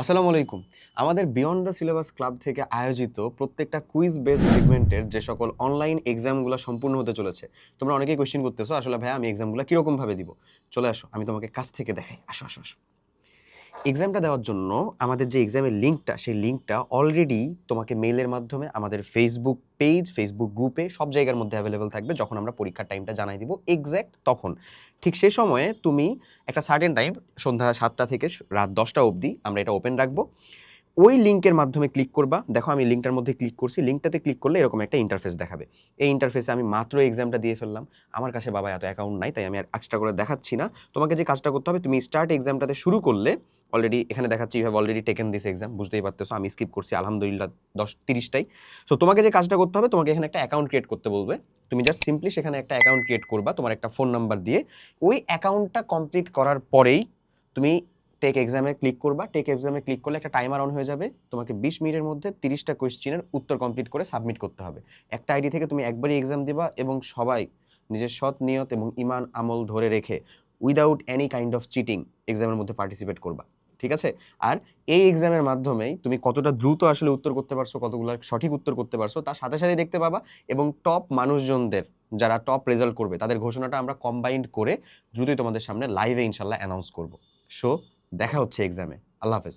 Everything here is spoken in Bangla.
আসসালামু আলাইকুম। আমাদের বিয়ন্ড দ্য সিলেবাস ক্লাব থেকে আয়োজিত প্রত্যেকটা কুইজ বেস সেগমেন্টের যে সকল অনলাইন এক্সামগুলো সম্পূর্ণ হতে চলেছে, তোমরা অনেকেই কোয়েশ্চেন করতেছো, আসলে ভাই আমি এক্সামগুলো কীরকমভাবে দিব? চলে আসো, আমি তোমাকে কাছ থেকে দেখাই। আসো আসো আসো। এক্সামটা দেওয়ার জন্য আমাদের যে এক্সামের লিঙ্কটা সেই লিঙ্কটা অলরেডি তোমাকে মেইলের মাধ্যমে আমাদের ফেসবুক পেজ ফেসবুক গ্রুপে সব জায়গার মধ্যে অ্যাভেলেবেল থাকবে। যখন আমরা পরীক্ষার টাইমটা জানাই দিব এক্স্যাক্ট তখন। ঠিক সেই সময়ে তুমি একটা সার্টেন টাইম সন্ধ্যা সাতটা থেকে রাত দশটা অবধি আমরা এটা ওপেন রাখব। ওই লিঙ্কের মাধ্যমে ক্লিক করবা। দেখো আমি লিঙ্কটার মধ্যে ক্লিক করছি। লিঙ্কটাতে ক্লিক করলে এরকম একটা ইন্টারফেস দেখাবে। এই ইন্টারফেসে আমি মাত্র এক্সামটা দিয়ে ফেললাম। আমার কাছে বাবা এত অ্যাকাউন্ট নাই, তাই আমি আর এক্সট্রা করে দেখাচ্ছি না। তোমাকে যে কাজটা করতে হবে, তুমি স্টার্ট এক্সামটাতে শুরু করলে অলরেডি এখানে দেখাচ্ছি you have already taken this exam বুঝতেই পারতেছো, আমি স্কিপ করছি, আলহামদুলিল্লাহ, দশ, তিরিশটাই। সো তোমাকে যে কাজটা করতে হবে, তোমাকে এখানে একটা অ্যাকাউন্ট ক্রিয়েট করতে বলবে। তুমি জাস্ট সিম্পলি সেখানে একটা অ্যাকাউন্ট ক্রিয়েট করবা, তোমার একটা ফোন নাম্বার দিয়ে। ওই অ্যাকাউন্টটা কমপ্লিট করার পরেই তুমি টেক এক্সামে ক্লিক করবা। টেক এক্সামে ক্লিক করলে একটা টাইমার অন হয়ে যাবে। তোমাকে বিশ মিনিটের মধ্যে তিরিশটা কোয়েশ্চেনের উত্তর কমপ্লিট করে সাবমিট করতে হবে। একটা আইডি থেকে তুমি একবারই এক্সাম দিবা এবং সবাই নিজের সৎ নিয়ত এবং ইমান আমল ধরে রেখে without any kind of cheating এক্সামের মধ্যে পার্টিসিপেট করবা, ঠিক আছে? আর এই এক্সামের মাধ্যমেই তুমি কতটা দ্রুত আসলে উত্তর করতে পারছ, কতগুলো সঠিক উত্তর করতে পারছ, তার সাথে সাথে দেখতে পাবা এবং টপ মানুষজনদের যারা টপ রেজাল্ট করবে, তাদের ঘোষণাটা আমরা কম্বাইন্ড করে দ্রুতই তোমাদের সামনে লাইভে ইনশাল্লাহ অ্যানাউন্স করব। সো দেখা হচ্ছে এক্সামে আল্লাহ হাফেজ।